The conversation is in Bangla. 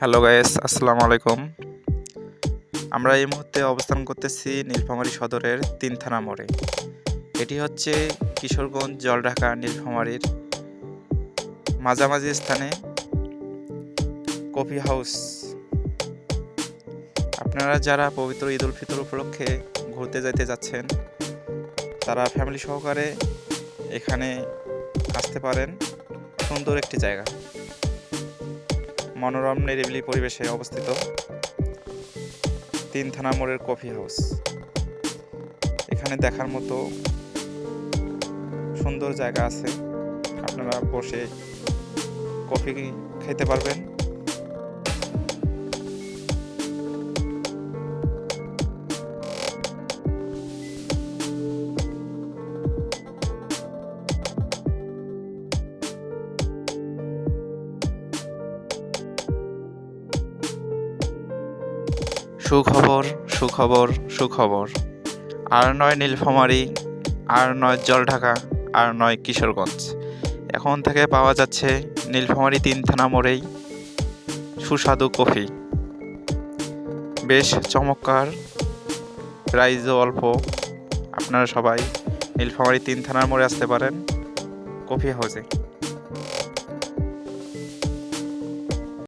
হ্যালো গাইস আসসালামু আলাইকুম আমরা এই মুহূর্তে অবস্থান করতেছি নীলফামারী সদরের তিন থানা মোড়ে। এটি হচ্ছে কিশোরগঞ্জ জলঢাকা নীলফামারীর মাঝামাঝি স্থানে কফি হাউস। আপনারা যারা পবিত্র ঈদ উল ফিতর উপলক্ষে ঘুরতে যেতে যাচ্ছেন, তারা ফ্যামিলি সহকারে এখানে আসতে পারেন। সুন্দর একটি জায়গা। মনোরম, নিরিবিলি পরিবেশে অবস্থিত তিন থানা মোড়ের কফি হাউস। এখানে দেখার মতো সুন্দর জায়গা আছে। আপনারা বসে কফি খেতে পারবেন। সুখবর সুখবর সুখবর। আর নয় নীলফামারী, আর নয় জলঢাকা, আর নয় কিশোরগঞ্জ। এখন থেকে পাওয়া যাচ্ছে নীলফামারী তিন থানা মোড়েই সুস্বাদু কফি। বেশ চমৎকার প্রাইজও অল্প। আপনারা সবাই নীলফামারী তিন থানার মোড়ে আসতে পারেন কফি হাউসে।